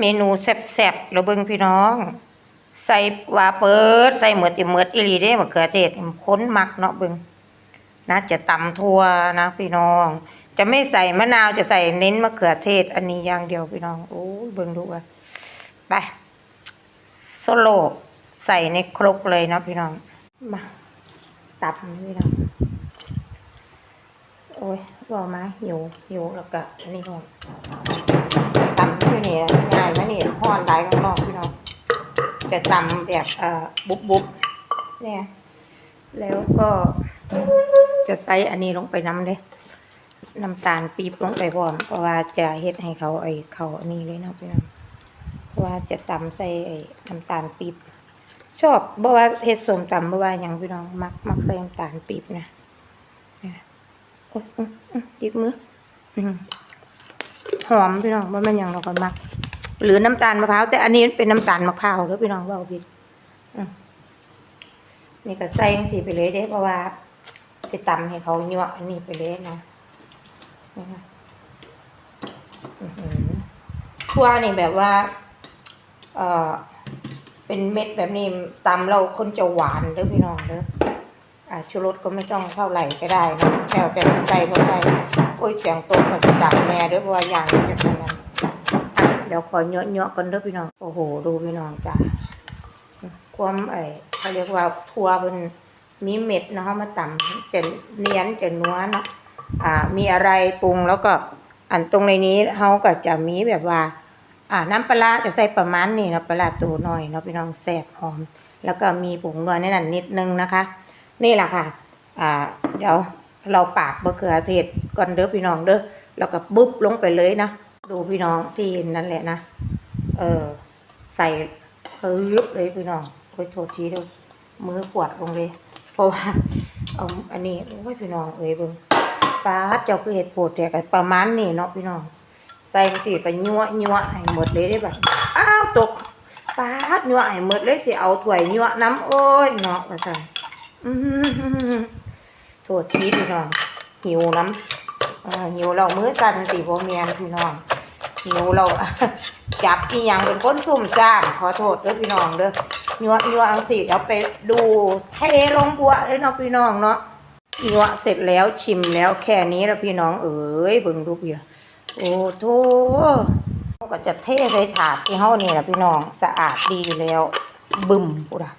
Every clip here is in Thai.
เมนูแซ่บๆแล้วเบิ่งพี่น้อง ใส่ว่าเปิด ใส่เหมือดติเหมือดอีหลีเด้มะเขือเทศค้นมักเนาะเบิ่งนะจะตำทั่วนะพี่น้อง จะไม่ใส่มะนาวจะใส่เน้นมะเขือเทศ อันนี้อย่างเดียวพี่น้องโอ้เบิ่งดูว่าไปโซโลใส่ในครกเลยนะพี่น้องมาตับพี่น้องโอ้ยบอกมาหิวหิวแล้วก็อันนี้ก่อนตำที่นี่ ตำแบบบุบบุบเนี่ยแล้วก็จะใส่อันนี้ลงไปน้ำเลยน้ำตาลปี๊บลงไปพร้อมเพราะว่าจะเฮ็ดให้เขาไอ้เขาอันนี้เลยนะพี่น้องเพราะว่าจะตำใส่ไอ้น้ำตาลปี๊บชอบบ่ว่าเฮ็ดส้มตำบ่ว่าหยังพี่น้องมักมักใส่น้ำตาลปี๊บนะโอ๊ยอื้ออื้อหยิบมืออื้อหอมพี่น้องว่ามันอย่างเราก็มัก หรือน้ำตาลมะพร้าวแต่อันนี้เป็นน้ำตาลมะพร้าวเด้อพี่น้องว่าผิดนี่ก็ใส่จังสีไปเลยเด้เพราะว่าจะตำให้เขาเยั่วอันนี้ไปเลยนะนี่ค่ะอื้อหือทั่วนี่แบบว่า เออเป็นเม็ดแบบนี้ตำเราคนจะหวานเด้อพี่น้องเด้ออ่าชูรสก็ไม่ต้องเท่าไหร่ก็ได้นะแค่แต่ใส่พอใส่โอ้ยเสียงตกมันจะดังแน่เด้วยเพราะว่าอย่างนี้จะเป็น เดี๋ยวขอเยอะๆกันเด้อพี่น้อง โอ้โห ดูพี่น้องจ้ะความไอ้เขาเรียกว่าทัวเป็นมีเม็ดนะคะมาตำจะเนียนจะนัวเนาะอ่า มีอะไรปรุงแล้วก็อันตรงในนี้เขาก็จะมีแบบว่า อ่าน้ำปลาจะใส่ประมาณนี้เนาะปลาตัวหน่อยเนาะพี่น้องแซ่บหอม แล้วก็มีผงนัวในนั้นนิดนึงนะคะ นี่แหละค่ะ อ่า เดี๋ยวเราปาดมะเขือเทศก่อนเด้อพี่น้องเด้อแล้วก็บุ๊บลงไปเลยนะ ดูพี่น้องที่เห็นนั่นแหละนะ เออ ใส่ปึ๊บเลยพี่น้องโอ้ยโทษทีเด้อมือปวดลงเลย เพราะว่าเอาอันนี้โอ้ยพี่น้องเอ้ยเบิ่งปาเจ้าคือเห็ดโปวดแต่ก็ประมาณนี้เนาะพี่น้อง ใส่สิไปยั่วยั่วให้หมดเลยได้แบบอ้าวตกปาดยั่วให้หมดเลยสิเอาถ้วยยั่วน้ำโอ้ยเนาะว่าซั่นอืมโทษทีพี่น้องหิวน้ำหิวเรามื้อสั่นสิพ่อเมียนพี่น้อง หิวเราจับอีหยังเป็นคนซุ่มซ่าขอโทษด้อพี่น้องเด้อยัวยัวอังสีเดี๋ยวไปดูเทลงบัวเลยเนาะพี่น้องเนาะยัวเสร็จแล้วชิมแล้วแค่นี้แล้วพี่น้องเอ๋ยเบิ่งดูพี่น้องโอ้โถก็จะเทใส่ถาดที่เฮานี่แหละพี่น้องสะอาดดีอยู่แล้วบึมปุระ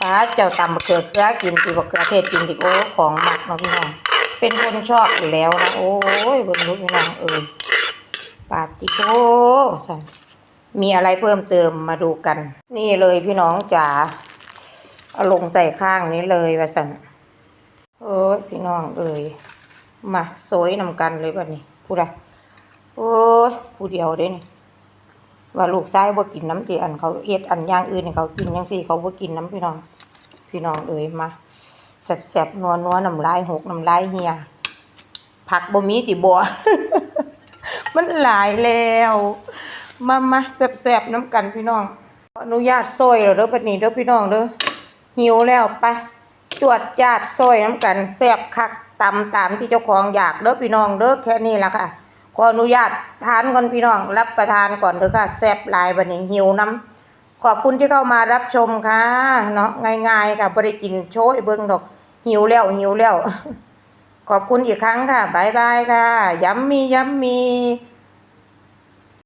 ป้าเจ้าตำมะเขือเขือกินตีมะเขือเทศกินติโอ้ของหมักเนาะพี่น้องเป็นคนชอบอยู่แล้วนะโอ้ยเบนรู้พี่น้องเอ้ย ปาติโกสันมีอะไรเพิ่มเติมมาดูกัน นี่เลยพี่น้องจ๋าเอาลงใส่ข้างนี้เลยว่าสันโอ้ยพี่น้องเอ้ยมาโซยนำกันเลยแบบนี้พูดอะโอ้ยผู้เดียวเด้นี่ว่าลูกชายบ่กินน้ำจีอันเขาเอ็ดอันย่างอื่นเขากินจังซี่เขาบ่กินน้ำพี่น้อง พี่น้องเอ้ยมาแซ่บๆนัวๆน้ำลายหกน้ำลายเหียผักบ่มีติบ่ มันหลายแล้ว มามาแซ่บๆน้ำกันพี่น้องขออนุญาตซอยเด้อบัดนี้เด้อพี่น้องเด้อหิวแล้วไป จวดจาดซอยน้ำกันแซ่บคักตำตามที่เจ้าของอยากเด้อพี่น้องเด้อแค่นี้ละค่ะ ขออนุญาตทานก่อนพี่น้อง รับประทานก่อนเด้อค่ะแซ่บหลายบัดนี้หิวน้ำขอบคุณที่เข้ามารับชมค่ะเนาะง่ายๆค่ะบ่ได้กินโชยเบิ่งดอกหิวแล้วหิวแล้ว ขอบคุณอีกครั้งค่ะบายบายค่ะย้ำมีย้ำมี